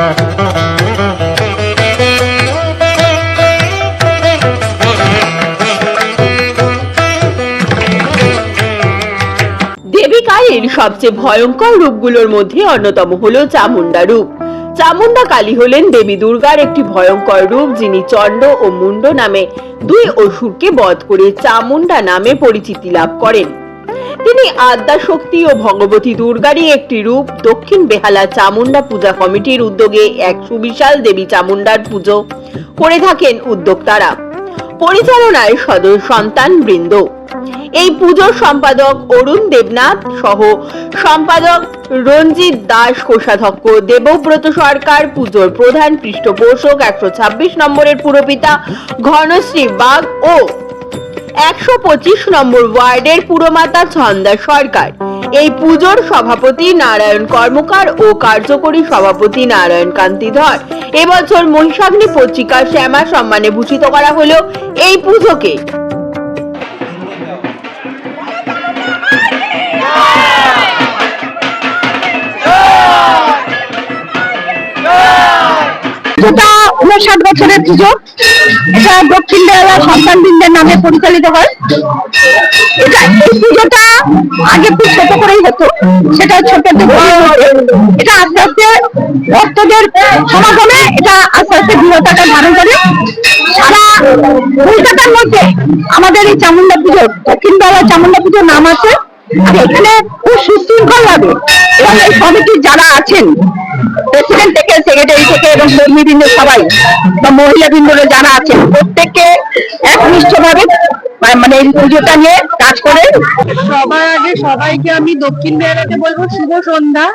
দেবী কালীর সবচেয়ে ভয়ঙ্কর রূপগুলোর মধ্যে অন্যতম হলো চামুন্ডা রূপ। চামুন্ডা কালী হলেন দেবী দুর্গার একটি ভয়ঙ্কর রূপ, যিনি চণ্ড ও মুন্ড নামে দুই অসুরকে বধ করে চামুন্ডা নামে পরিচিতি লাভ করেন। তিনি আদ্যা শক্তি ও ভগবতী দুর্গারই একটি রূপ দক্ষিণ বেহালা চামুন্ডা পূজা কমিটির উদ্যোগে এক সুবিশাল দেবী চামুন্ডার পুজো করে থাকেন উদ্যোক্তারা। পরিচালনায় সদর সন্তান বৃন্দ। এই পুজোর সম্পাদক অরুণ দেবনাথ সহ সম্পাদক রঞ্জিত দাস কোষাধ্যক্ষ, দেবব্রত সরকার পুজোর প্রধান পৃষ্ঠপোষক একশো ছাব্বিশ নম্বরের পুরপিতা ঘনশ্রী বাগ ও একশো পঁচিশ নম্বর ওয়ার্ডের পুরমাতা ছন্দা সরকার। এই পুজোর সভাপতি নারায়ণ কর্মকার ও কার্যকরী সভাপতি নারায়ণ কান্তি ধর এবছর মহিষাগ্নি পত্রিকা শ্যামা সম্মানে ভূষিত করা হলো এই পুজোকে। বছরের পুজো। এটা দক্ষিণ সন্তান নামে পরিচালিত হয়। এটা এই পুজোটা আগে খুব ছোট করেই হতো। সেটা ছোট এটা আস্তে আস্তে ভক্তদের সমাগমে এটা আস্তে আস্তে বৃহত্তাটা ধারণ করে। সারা কলকাতার মধ্যে আমাদের এই চামুন্ডা পুজো, দক্ষিণ বেলা চামুন্ডা পুজোর নাম আছে। খুব সুশৃঙ্খল এবং এই কমিটির যারা আছেন প্রেসিডেন্ট থেকে সেক্রেটারি থেকে এবং কর্মীবৃন্দ সবাই বা যারা আছেন, প্রত্যেককে মানে পুজোটা নিয়ে কাজ করে। সবার আগে সবাইকে আমি দক্ষিণ বেড়াতে বলব, শুভ সন্ধ্যা।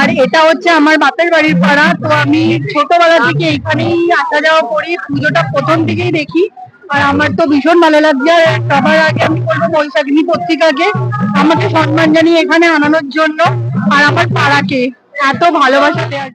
আর এটা হচ্ছে আমার বাপের বাড়ির পাড়া, তো আমি ছোটবেলা থেকে এখানেই আসা যাওয়া করি, পুজোটা প্রথম থেকেই দেখি। আর আমার তো ভীষণ ভালো লাগছে, আর সবার আগে বৈশাখিনী পত্রিকাকে আমাকে সম্মান জানিয়ে এখানে আনানোর জন্য আর আমার পাড়াকে এত ভালোবাসা দেওয়ার